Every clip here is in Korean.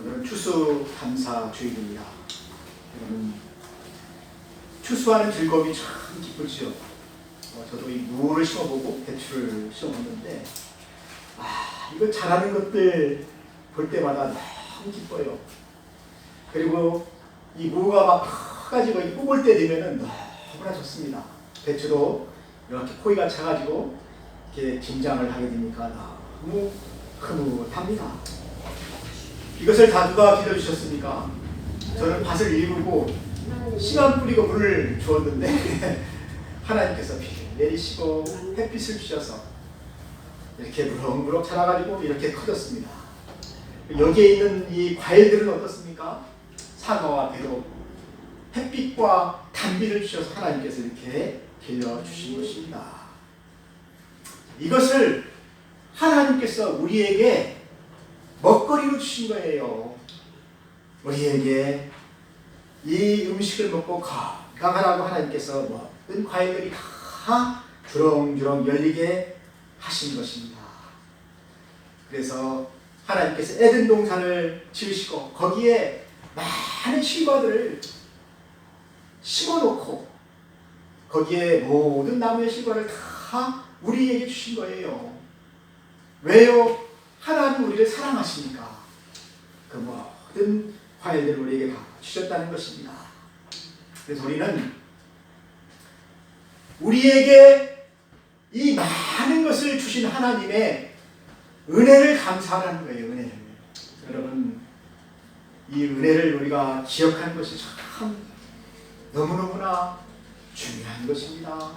오늘은 추수 감사 주일입니다. 여러분 추수하는 즐거움이 참 기쁘지요. 어, 저도 이 무를 심어보고 배추를 심어봤는데 아 이거 자라는 것들 볼 때마다 너무 기뻐요. 그리고 이 무가 막 커가지고 이 뽑을 때 되면은 너무나 좋습니다. 배추도 이렇게 코이가 차가지고 이렇게 김장을 하게 되니까 너무 흐뭇합니다. 이것을 다 누가 빌려주셨습니까? 저는 밭을 일구고 씨만 뿌리고 물을 주었는데 하나님께서 비 내리시고 햇빛을 주셔서 이렇게 무럭무럭 자라가지고 이렇게 커졌습니다. 여기에 있는 이 과일들은 어떻습니까? 사과와 배도 햇빛과 단비를 주셔서 하나님께서 이렇게 길러주신 것입니다. 이것을 하나님께서 우리에게 먹거리로 주신 거예요. 우리에게 이 음식을 먹고 건강하라고 하나님께서 모든 과일들이 다 주렁주렁 열리게 하신 것입니다. 그래서 하나님께서 에덴 동산을 지으시고 거기에 많은 실과들을 심어놓고 거기에 모든 나무의 실과를 다 우리에게 주신 거예요. 왜요? 하나님 우리를 사랑하시니까 그 모든 과일들을 우리에게 다 주셨다는 것입니다. 그래서 우리는 우리에게 이 많은 것을 주신 하나님의 은혜를 감사하는 거예요. 은혜를. 여러분 이 은혜를 우리가 기억하는 것이 참 너무너무나 중요한 것입니다.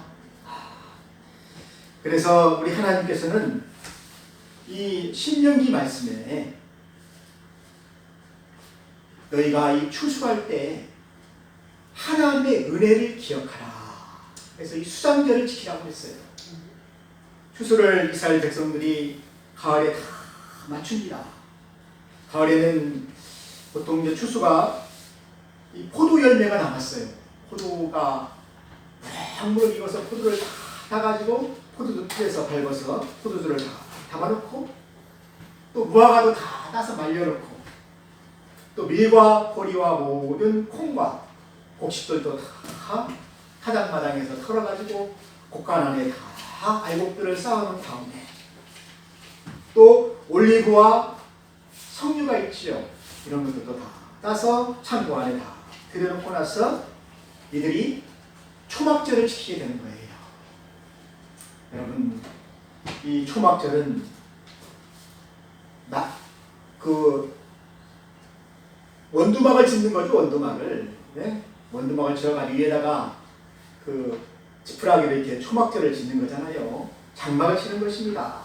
그래서 우리 하나님께서는 이 신명기 말씀에 너희가 이 추수할 때 하나님의 은혜를 기억하라. 그래서 이 수장절을 지키라고 했어요. 추수를 이스라엘 백성들이 가을에 다 맞춥니다. 가을에는 보통 이제 추수가 이 포도 열매가 남았어요. 포도가 무럭무럭 익어서 포도를 다 따가지고 포도주 틀에서 밟아서 포도주를 다 담아놓고 또 무화과도 다 따서 말려놓고 또 밀과 보리와 모든 콩과 곡식들도 다 타작마당에서 털어가지고 곡간 안에 다 알곡들을 쌓아놓은 다음에 또 올리브와 석류가 있지요. 이런 것들도 다 따서 창고 안에 다 들여놓고 나서 이들이 초막절을 지키게 되는 거예요. 여러분 이 초막절은 나 그 원두막을 짓는 거죠 원두막을. 네? 원두막을 지어가지고 위에다가 그 지푸라기를 이렇게 초막절을 짓는 거잖아요. 장막을 치는 것입니다.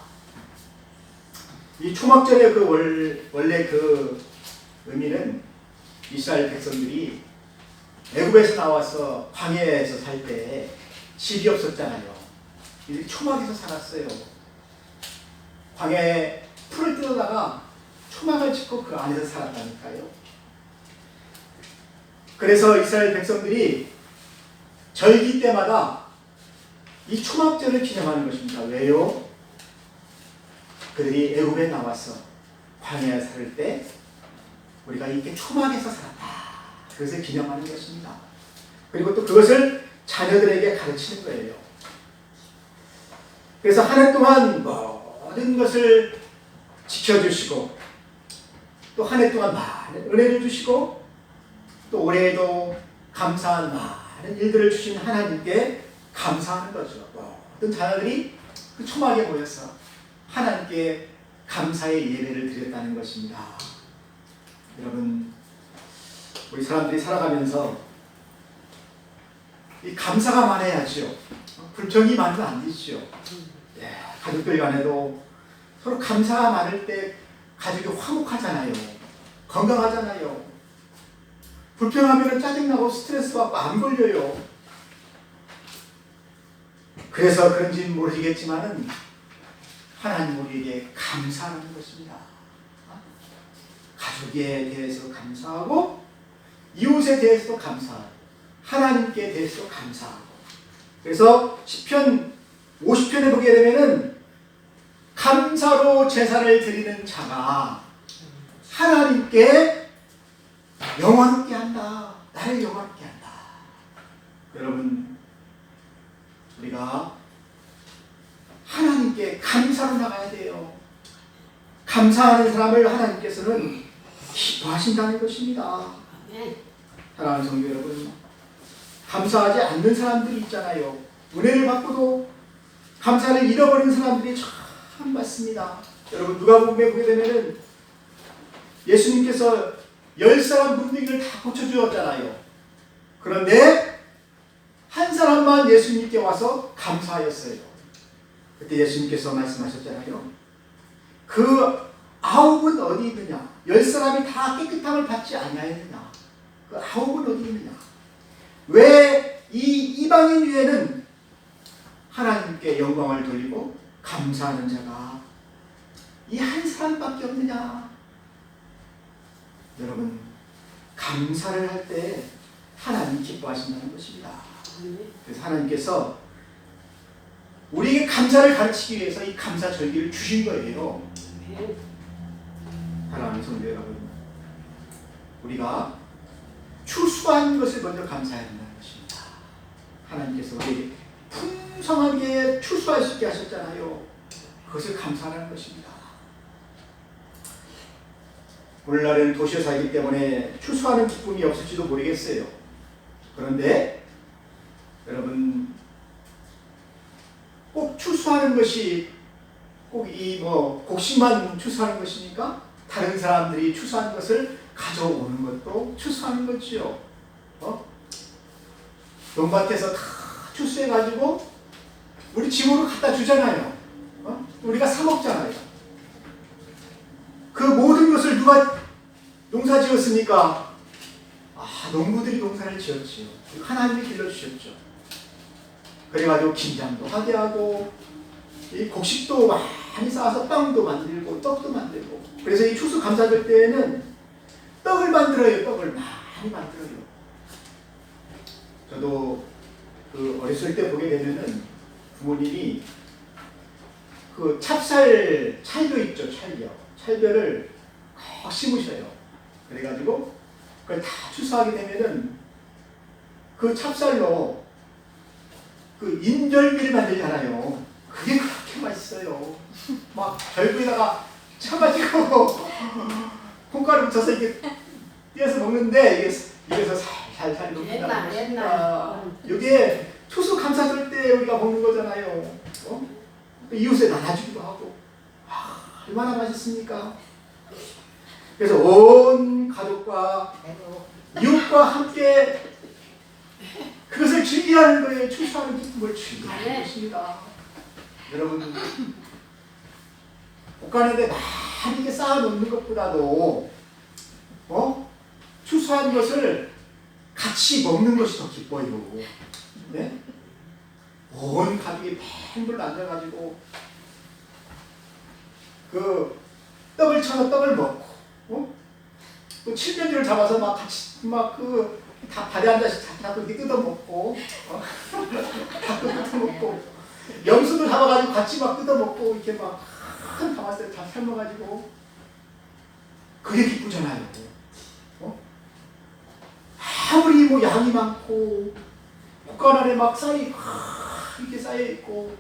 이 초막절의 그 월, 원래 그 의미는 이스라엘 백성들이 애굽에서 나와서 광야에서 살 때 집이 없었잖아요. 이들이 초막에서 살았어요 광야에 풀을 뜯어다가 초막을 짓고 그 안에서 살았다니까요. 그래서 이스라엘 백성들이 절기 때마다 이 초막절을 기념하는 것입니다. 왜요? 그들이 애굽에 나와서 광야에 살 때 우리가 이렇게 초막에서 살았다. 그것을 기념하는 것입니다. 그리고 또 그것을 자녀들에게 가르치는 거예요. 그래서 한 해 동안 모든 것을 지켜주시고 또 한 해 동안 많은 은혜를 주시고 또 올해에도 감사한 많은 일들을 주신 하나님께 감사하는 거죠. 모든 자녀들이 그 초막에 모여서 하나님께 감사의 예배를 드렸다는 것입니다. 여러분, 우리 사람들이 살아가면서 이 감사가 많아야지요. 불평이 많으면 안 되지요. 예, 가족들 간에도 서로 감사가 많을 때 가족이 화목하잖아요. 건강하잖아요. 불평하면 짜증나고 스트레스 받고 안 걸려요. 그래서 그런지는 모르겠지만은 하나님 우리에게 감사하는 것입니다. 가족에 대해서 감사하고 이웃에 대해서도 감사하고 하나님께 대해서도 감사하고 그래서 시편 50편에 보게 되면은 감사로 제사를 드리는 자가 하나님께 영원롭게 한다. 나를 영원롭게 한다. 여러분 우리가 하나님께 감사로 나가야 돼요. 감사하는 사람을 하나님께서는 기뻐하신다는 것입니다. 사랑하는 성도 여러분, 감사하지 않는 사람들이 있잖아요. 은혜를 받고도 감사를 잃어버린 사람들이 참 많습니다. 여러분 누가복음에 보게 되면은 예수님께서 열 사람 분위기를 다 고쳐 주었잖아요. 그런데 한 사람만 예수님께 와서 감사하였어요. 그때 예수님께서 말씀하셨잖아요. 그 아홉은 어디 있느냐? 열 사람이 다 깨끗함을 받지 아니하였느냐? 그 아홉은 어디 있느냐? 왜 이 이방인 위에는 하나님께 영광을 돌리고 감사하는 자가 이 한 사람밖에 없느냐? 여러분 감사를 할 때 하나님 기뻐하신다는 것입니다. 아멘. 그래서 하나님께서 우리에게 감사를 가르치기 위해서 이 감사 절기를 주신 거예요. 아멘. 사랑하는 성도 여러분, 우리가 추수한 것을 먼저 감사해야 한다는 것입니다. 하나님께서 우리에게 풍성하게 추수할 수 있게 하셨잖아요. 그것을 감사하는 것입니다. 오늘날에는 도시에 살기 때문에 추수하는 기쁨이 없을지도 모르겠어요. 그런데 여러분 꼭 추수하는 것이 꼭 이 뭐 곡식만 추수하는 것입니까? 다른 사람들이 추수한 것을 가져오는 것도 추수하는 거지요. 어? 논밭에서 다 추수해가지고 우리 집으로 갖다 주잖아요. 어? 우리가 사 먹잖아요. 그 모든 것을 누가 농사 지었습니까? 아, 농부들이 농사를 지었지요. 하나님이 길러주셨죠. 그래가지고 김장도 하게 하고 이 곡식도 많이 쌓아서 빵도 만들고 떡도 만들고 그래서 이 추수 감사절 때에는 떡을 만들어요 떡을 많이 만들어요 저도 그 어렸을 때 보게 되면은 부모님이 그 찹쌀 찰벼 있죠 찰벼 찰벼를 꼭 심으셔요 그래가지고 그걸 다 추수하게 되면은 그 찹쌀로 그 인절미를 만들잖아요. 그게 그렇게 맛있어요. 막 절구에다가 쳐가지고 콩가루 묻혀서 이게 띄어서 먹는데 이게 입에서 살 살살 녹는다. 옛날 옛날. 아, 이게 추수 감사 절 때 우리가 먹는 거잖아요. 어? 또 이웃에 나눠주기도 하고 아, 얼마나 맛있습니까? 그래서 온 가족과 이웃과 함께 그것을 즐기라는 거예요. 추수하는 기쁨을 즐기라는 네. 것입니다. 여러분 옷가는데 많이 쌓아놓는 것보다도 어 추수한 것을 같이 먹는 것이 더 기뻐요. 네? 온 가족이 팽불 앉아가지고 그 떡을 쳐서 떡을 먹고 어? 또 칠면조를 잡아서 막 같이 막그 다 다리 한 잔씩 다 그렇게 뜯어 먹고 어? 다 뜯어 먹고 염소도 잡아가지고 같이 막 뜯어 먹고 이렇게 막큰 가마스에 다 삶아가지고 그게 기쁘잖아요. 어? 아무리 뭐 양이 많고 국간 안에 막 쌀이 이렇게 쌓여 있고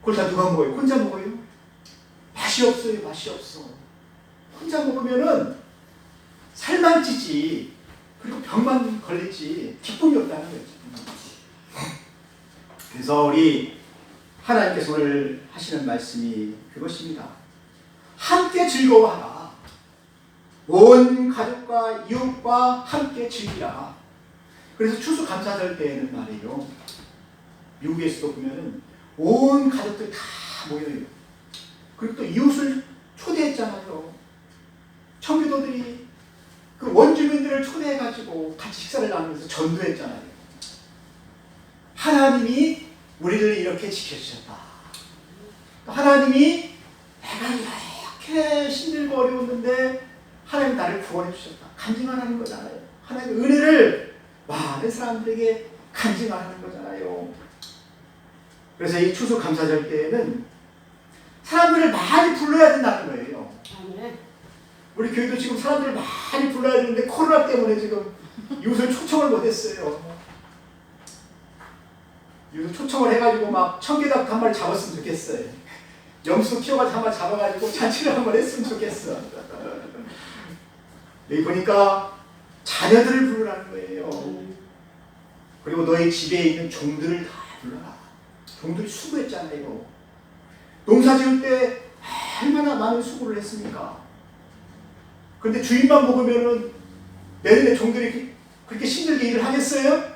그걸 다 누가 먹어요? 혼자 먹어요? 맛이 없어요. 맛이 없어. 혼자 먹으면은 살만 찌지 그리고 병만 걸리지 기쁨이 없다는 거죠. 그래서 우리 하나님께서 오늘 하시는 말씀이 그것입니다. 함께 즐거워하라. 온 가족과 이웃과 함께 즐기라. 그래서 추수 감사절 때에는 말이에요. 미국에서도 보면은 온 가족들 다 모여요. 그리고 또 이웃을 초대했잖아요. 청교도들이 그 원주민들을 초대해가지고 같이 식사를 나누면서 전도했잖아요. 하나님이 우리를 이렇게 지켜주셨다. 하나님이 내가 이렇게 힘들고 어려웠는데 하나님 나를 구원해 주셨다. 간증하라는 거잖아요. 하나님의 은혜를 많은 사람들에게 간증하라는 거잖아요. 그래서 이 추수 감사절 때에는 사람들을 많이 불러야 된다는 거예요. 우리 교회도 지금 사람들을 많이 불러야 되는데 코로나 때문에 지금 이웃을 초청을 못했어요. 이웃을 초청을 해가지고 막 청개닭 한 마리 잡았으면 좋겠어요. 염소 키워가지고 한 마리 잡아가지고 잔치를 한 번 했으면 좋겠어. 여기 보니까 자녀들을 부르라는 거예요. 그리고 너희 집에 있는 종들을 다 불러라. 종들이 수고했잖아요. 농사 지을 때 얼마나 많은 수고를 했습니까? 그런데 주인만 먹으면은 내년에 종들이 그- 그렇게 힘들게 일을 하겠어요?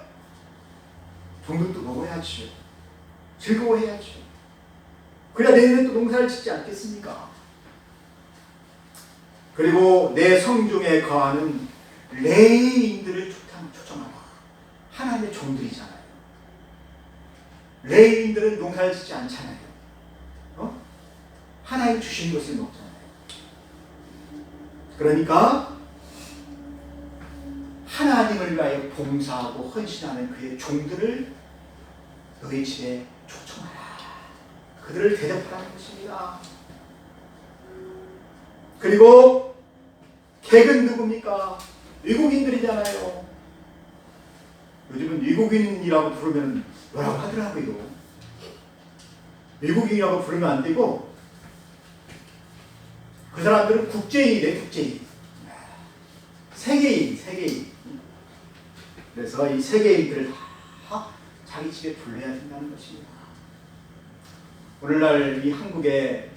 종들도 먹어야지요. 즐거워해야죠. 그래야 내년에 또 농사를 짓지 않겠습니까? 그리고 내 성중에 거하는 레인들을 초청- 초청하라. 하나님의 종들이잖아요. 레인들은 농사를 짓지 않잖아요. 어? 하나님 주신 것을 먹잖아요. 그러니까 하나님을 위하여 봉사하고 헌신하는 그의 종들을 너희 집에 초청하라. 그들을 대접하라는 것입니다. 그리고 객은 누굽니까? 외국인들이잖아요. 요즘은 외국인이라고 부르면 뭐라고 하더라고요. 외국인이라고 부르면 안 되고 그 사람들은 국제인이래 국제인. 세계인, 세계인. 그래서 이 세계인들을 다 자기 집에 불러야 된다는 것입니다. 오늘날 이 한국의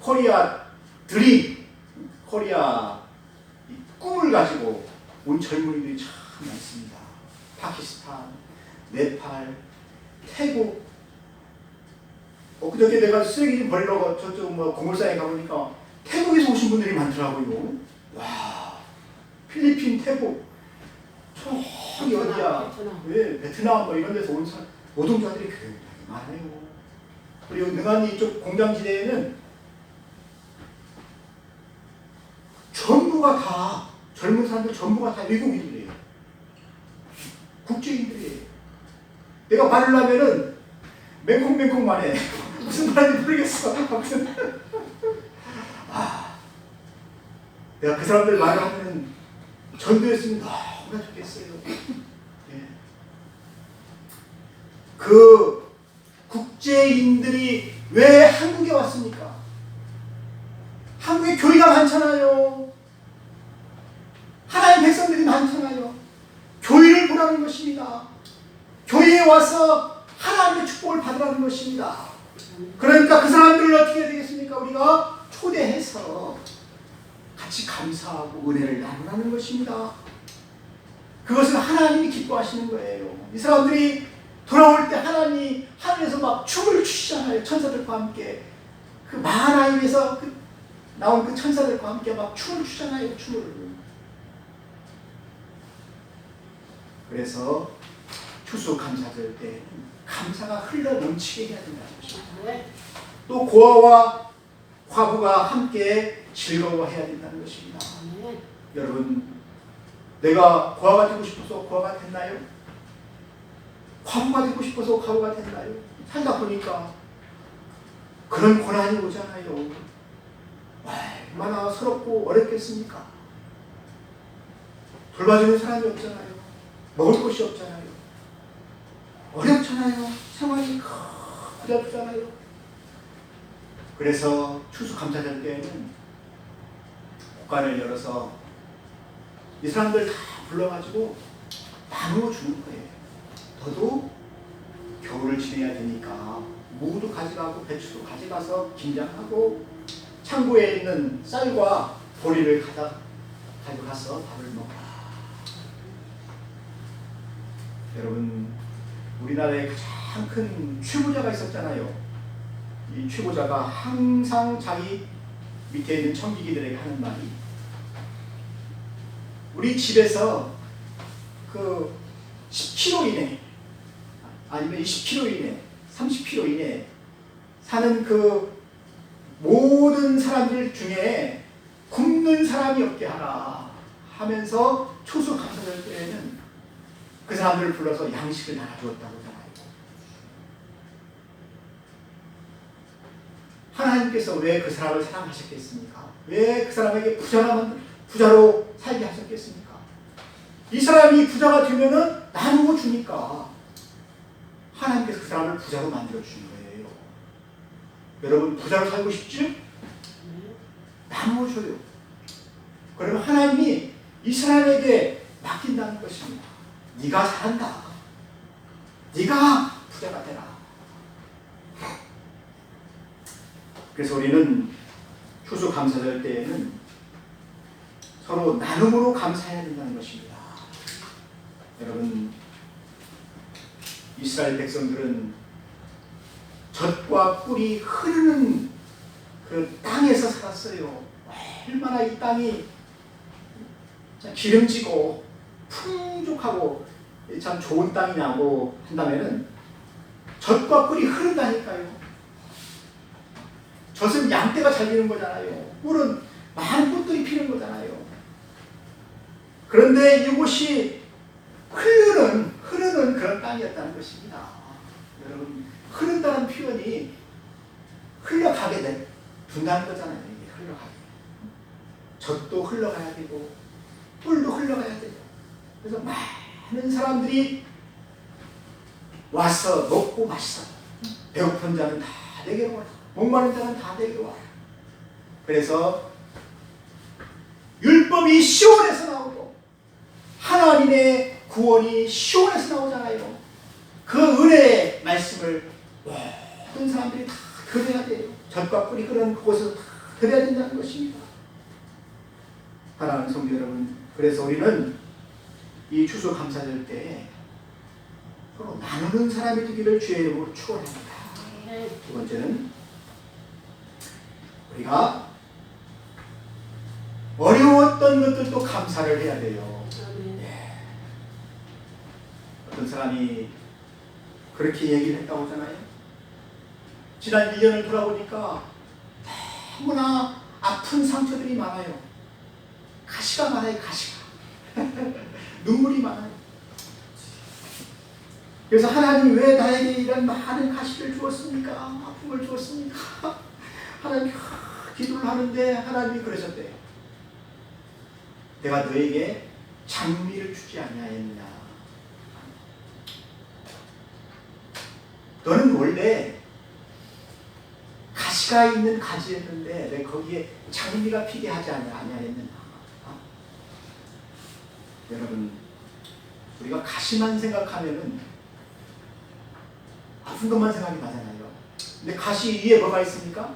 코리아 드림, 코리아 이 꿈을 가지고 온 젊은이들이 참 많습니다. 파키스탄, 네팔, 태국. 엊그저께 내가 쓰레기 좀 버리러 저쪽 뭐 고물상에 가보니까 태국에서 오신 분들이 많더라고요. 와, 필리핀, 태국, 저기 어디야? 베트남. 왜 베트남 뭐 이런 데서 온 사람, 노동자들이 굉장히 많아요. 그리고 능한 이쪽 공장지대에는 전부가 다 젊은 사람들 전부가 다 외국인들이에요. 국제인들이에요. 내가 말을 하면은 맹콩맹콩만 해. 무슨 말인지 모르겠어. 아무튼 아, 내가 그 사람들 말을 하면은 전도했으면 너무나 좋겠어요. 예. 그 국제인들이 왜 한국에 왔습니까? 한국에 교회가 많잖아요. 하나님 백성들이 많잖아요. 교회를 보라는 것입니다. 교회에 와서 하나님의 축복을 받으라는 것입니다. 그러니까 그 사람들을 어떻게 해야 되겠습니까? 우리가 초대해서 같이 감사하고 은혜를 나누라는 것입니다. 그것은 하나님이 기뻐하시는 거예요. 이 사람들이 돌아올 때 하나님이 하늘에서 막 춤을 추시잖아요. 천사들과 함께. 그 마하나임에서 그 나온 그 천사들과 함께 막 춤을 추잖아요. 춤을. 그래서 추수 감사절 때 감사가 흘러 넘치게 해야 된다는 것입니다. 아멘. 또 고아와 과부가 함께 즐거워해야 된다는 것입니다. 아멘. 여러분, 내가 고아가 되고 싶어서 고아가 됐나요? 과부가 되고 싶어서 과부가 됐나요? 살다 보니까 그런 고난이 오잖아요. 얼마나 서럽고 어렵겠습니까? 돌봐주는 사람이 없잖아요. 먹을 것이 없잖아요. 어렵잖아요. 생활이 어렵잖아요. 그래서 추수 감사절 때에는 국가를 열어서 이 사람들 다 불러가지고 나누어 주는 거예요. 너도 겨울을 지내야 되니까 무도 가져가고 배추도 가져가서 김장하고 창고에 있는 쌀과 보리를 가져 가져가서 밥을 먹어라. 여러분 우리나라에 가장 큰 최고자가 있었잖아요. 이 최고자가 항상 자기 밑에 있는 청기기들에게 하는 말이 우리 집에서 그 10km 이내 아니면 20km 이내 30km 이내 사는 그 모든 사람들 중에 굶는 사람이 없게 하라 하면서 초수 감사절 때에는 그 사람들을 불러서 양식을 나눠주었다고 하잖아요. 하나님께서 왜 그 사람을 사랑하셨겠습니까? 왜 그 사람에게 부자라만 부자로 살게 하셨겠습니까? 이 사람이 부자가 되면은 나누고 주니까 하나님께서 그 사람을 부자로 만들어 주신 거예요. 여러분 부자로 살고 싶죠? 나누어 줘요. 그러면 하나님이 이 사람에게 맡긴다는 것입니다. 네가 잘한다. 네가 부자가 되라. 그래서 우리는 추수 감사절 때에는 서로 나눔으로 감사해야 된다는 것입니다. 여러분 이스라엘 백성들은 젖과 꿀이 흐르는 그 땅에서 살았어요. 얼마나 이 땅이 참 기름지고 풍족하고 참 좋은 땅이냐고 한다면은 젖과 꿀이 흐른다니까요. 젖은 양떼가 잘리는 거잖아요. 꿀은 많은 꽃들이 피는 거잖아요. 그런데 이곳이 흐르는 흐르는 그런 땅이었다는 것입니다. 여러분 흐른다는 표현이 흘러가게 된 둔다는 거잖아요. 이게 흘러가게. 젖도 흘러가야 되고 꿀도 흘러가야 되죠. 그래서 많은 사람들이 와서 먹고 마셔. 배고픈 자는 다 내게로 와라. 목마른 자는 다 내게로 와라. 그래서 율법이 시온에서 나오고 하나님의 구원이 시온에서 나오잖아요. 그 은혜의 말씀을 모든 사람들이 다 들어야 돼요. 젖과 꿀이 흐르는 그곳에서 다 들어야 된다는 것입니다. 사랑하는 성도 여러분, 그래서 우리는 이 추수 감사절 때 서로 나누는 사람이 되기를 주의 이름으로 축원합니다. 두 번째는 우리가 어려웠던 것들도 감사를 해야 돼요. 예. 어떤 사람이 그렇게 얘기를 했다고 하잖아요. 지난 1년을 돌아보니까 너무나 아픈 상처들이 많아요. 가시가 많아요, 가시가. 눈물이 많아요. 그래서 하나님 왜 나에게 이런 많은 가시를 주었습니까? 아픔을 주었습니까? 하나님 기도를 하는데 하나님이 그러셨대요. 내가 너에게 장미를 주지 아니하였느냐. 너는 원래 가시가 있는 가지였는데 내 거기에 장미가 피게 하지 아니- 아니하였느냐. 어? 여러분 우리가 가시만 생각하면은 아픈 것만 생각이 나잖아요. 근데 가시 위에 뭐가 있습니까?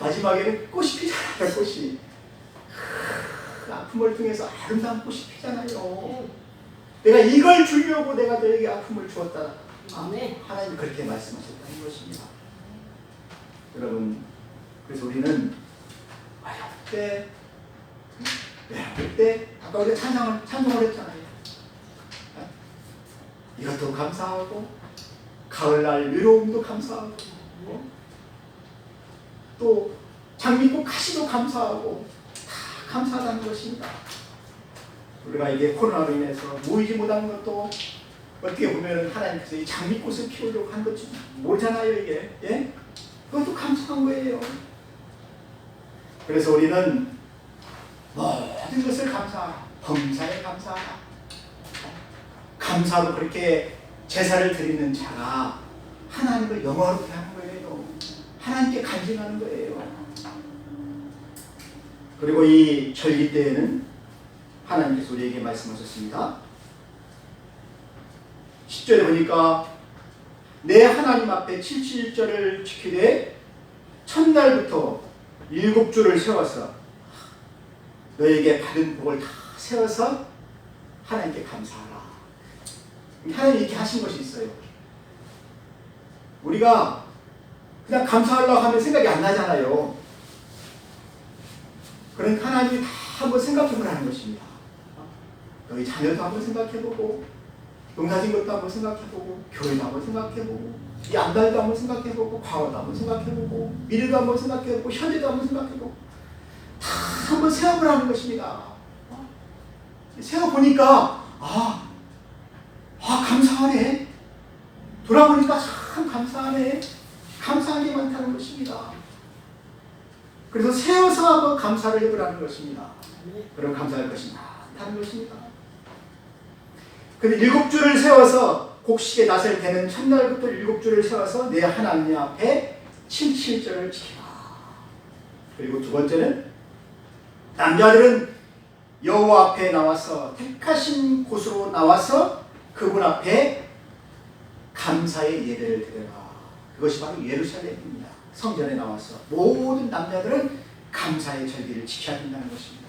마지막에는 꽃이 피잖아요. 꽃이 그 아픔을 통해서 아름다운 꽃이 피잖아요. 내가 이걸 주려고 내가 너에게 아픔을 주었다. 아, 네. 하나님 그렇게 말씀하셨다는 것입니다. 여러분, 그래서 우리는 어려울 때, 외로울 때, 아까 우리가 찬양을, 찬송을 했잖아요. 어? 이것도 감사하고, 가을날 외로움도 감사하고, 어? 또 장미꽃 가시도 감사하고, 다 감사하다는 것입니다. 우리가 이게 코로나로 인해서 모이지 못한 것도 어떻게 보면 하나님께서 이 장미꽃을 피우려고 한 것지 모르잖아요 이게 예? 그것도 감사한 거예요 그래서 우리는 모든 것을 감사하라 범사에 감사하라 감사로 그렇게 제사를 드리는 자가 하나님을 영화롭게 하는 거예요. 하나님께 간증하는 거예요. 그리고 이 절기 때에는 하나님께서 우리에게 말씀하셨습니다. 10절에 보니까 내 하나님 앞에 77절을 지키되 첫날부터 일곱 줄을 세워서 너에게 받은 복을 다 세워서 하나님께 감사하라. 하나님 이렇게 하신 것이 있어요. 우리가 그냥 감사하려고 하면 생각이 안 나잖아요. 그러니까 하나님이 다 한번 생각해 보라는 것입니다. 너희 자녀도 한번 생각해보고 농사진 것도 한번 생각해보고 교회도 한번 생각해보고 이 안달도 한번 생각해보고 과거도 한번 생각해보고 미래도 한번 생각해보고 현재도 한번 생각해보고 다 한번 세워보라는 것입니다. 어? 세워보니까 아, 아 감사하네. 돌아보니까 참 감사하네. 감사한 게 많다는 것입니다. 그래서 세워서 한번 감사를 해보라는 것입니다. 그럼 감사할 것이 많다는 것입니다. 근데 일곱 줄을 세워서 곡식에 낫을 대는 첫날부터 일곱 줄을 세워서 내 하나님 앞에 칠칠절을 지키라. 그리고 두 번째는 남자들은 여호와 앞에 나와서 택하신 곳으로 나와서 그분 앞에 감사의 예배를 드려라. 그것이 바로 예루살렘입니다. 성전에 나와서 모든 남자들은 감사의 절기를 지켜야 된다는 것입니다.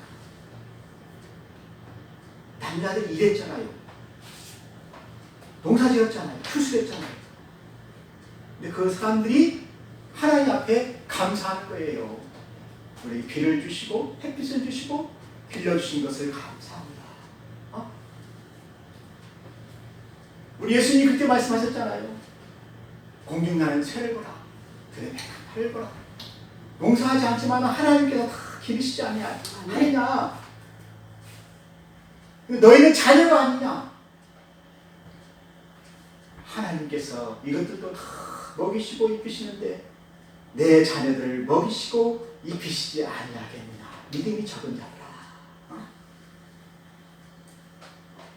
남자들 일했잖아요. 농사 지었잖아요. 추수했잖아요. 근데 그 사람들이 하나님 앞에 감사하는 거예요. 우리 비를 주시고 햇빛을 주시고 빌려주신 것을 감사합니다. 어? 우리 예수님 그때 말씀하셨잖아요. 공중나는 새를 보라. 들의 백합을 보라. 농사하지 않지만 하나님께서 다 기르시지 않냐. 아니냐. 너희는 자녀가 아니냐. 하나님께서 이것들도 다 먹이시고 입히시는데 내 자녀들을 먹이시고 입히시지 아니하겠느냐. 믿음이 적은 자라. 어?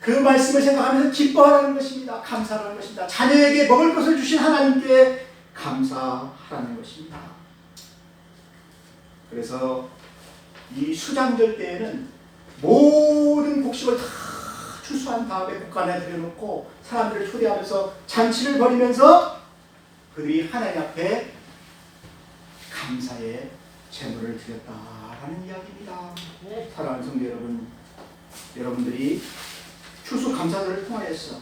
그 말씀을 생각하면서 기뻐하라는 것입니다. 감사하는 것입니다. 자녀에게 먹을 것을 주신 하나님께 감사하라는 것입니다. 그래서 이 수장절 때에는 모든 곡식을 다 추수한 다음에 국간에 들여놓고 사람들을 초대하면서 잔치를 벌이면서 그들이 하나님 앞에 감사의 제물을 드렸다라는 이야기입니다. 사랑하는 성도 여러분, 여러분들이 추수 감사절을 통하여서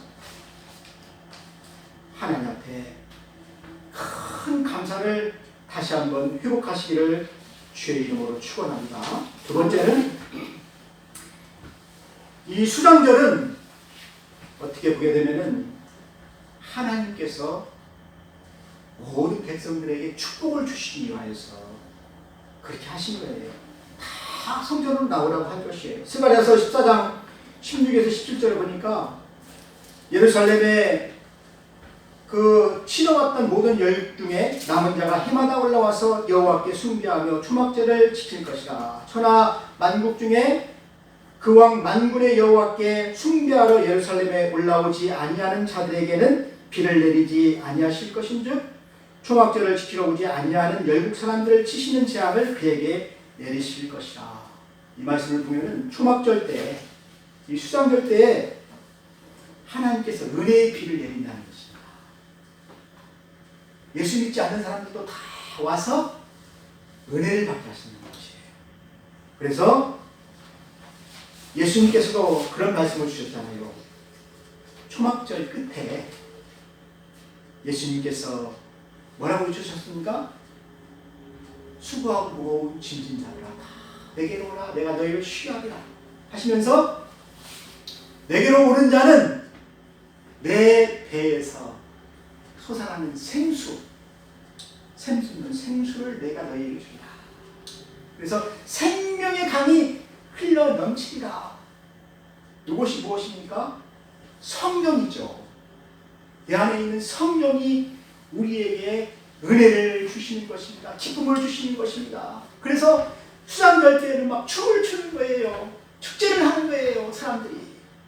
하나님 앞에 큰 감사를 다시 한번 회복하시기를 주의 이름으로 축원합니다. 두 번째는 이 수장절은 어떻게 보게 되면은 하나님께서 모든 백성들에게 축복을 주시기 위하여서 그렇게 하신 거예요. 다 성전으로 나오라고 한 것이에요. 스가랴서 14장 16에서 17절에 보니까 예루살렘에 그 치러 왔던 모든 열 중에 남은 자가 해마다 올라와서 여호와께 숭배하며 초막제를 지킬 것이라. 천하 만국 중에 그 왕 만군의 여호와께 숭배하러 예루살렘에 올라오지 아니하는 자들에게는 비를 내리지 아니하실 것인즉 초막절을 지키러 오지 아니하는 열국 사람들을 치시는 재앙을 그에게 내리실 것이라. 이 말씀을 보면은 초막절 때, 이 수장절 때에 하나님께서 은혜의 비를 내린다는 것입니다. 예수 믿지 않는 사람들도 다 와서 은혜를 받게 하시는 것이에요. 그래서 예수님께서도 그런 말씀을 주셨잖아요. 초막절 끝에 예수님께서 뭐라고 주셨습니까? 수고하고 무거운 짐진 자들아. 다 내게로 오라. 내가 너희를 쉬하리라. 하시면서 내게로 오는 자는 내 배에서 솟아나는 생수 생수는 생수를 내가 너희에게 주리라. 그래서 생명의 강이 흘러 넘치리라. 이것이 무엇입니까? 성령이죠. 내 안에 있는 성령이 우리에게 은혜를 주시는 것입니다. 기쁨을 주시는 것입니다. 그래서 수장절 때에는 막 춤을 추는 거예요. 축제를 하는 거예요. 사람들이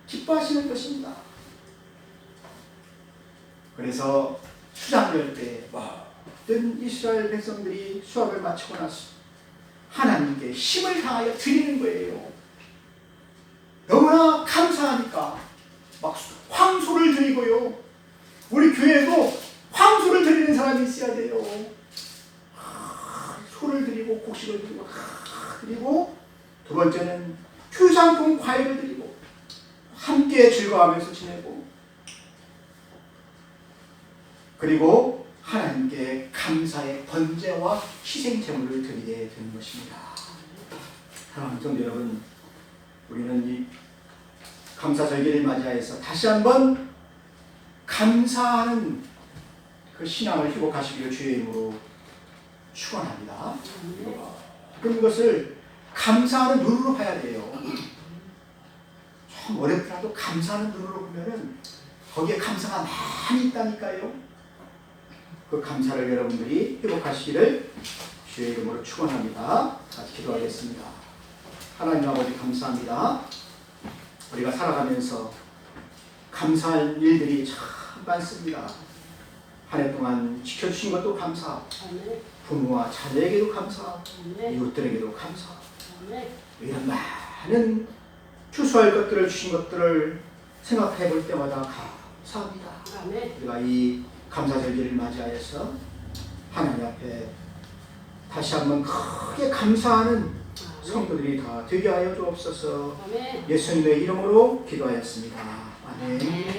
기뻐하시는 것입니다. 그래서 수장절 때 모든 이스라엘 백성들이 수업을 마치고 나서 하나님께 힘을 다하여 드리는 거예요. 너무나 감사하니까 막 황소를 드리고요. 우리 교회도 사람이 있어야 돼요. 소를 드리고 곡식을 드리고 그리고 두 번째는 휴상품 과일을 드리고 함께 즐거워하면서 지내고 그리고 하나님께 감사의 번제와 희생 제물을 드리게 되는 것입니다. 사랑하는 성도 여러분, 우리는 이 감사 절기를 맞이하여서 다시 한번 감사하는 그 신앙을 회복하시기를 주의 이름으로 축원합니다. 그럼 이것을 감사하는 눈으로 봐야 돼요. 좀 어렵더라도 감사하는 눈으로 보면은 거기에 감사가 많이 있다니까요. 그 감사를 여러분들이 회복하시기를 주의 이름으로 축원합니다. 같이 기도하겠습니다. 하나님 아버지 감사합니다. 우리가 살아가면서 감사할 일들이 참 많습니다. 한 해 동안 지켜주신 것도 감사. 부모와 자녀에게도 감사. 이웃들에게도 감사. 이런 많은 추수할 것들을 주신 것들을 생각해 볼 때마다 감사합니다. 우리가 이 감사절기를 맞이하여서 하나님 앞에 다시 한번 크게 감사하는 성도들이 다 되게 하여 주옵소서. 예수님의 이름으로 기도하였습니다. 아멘.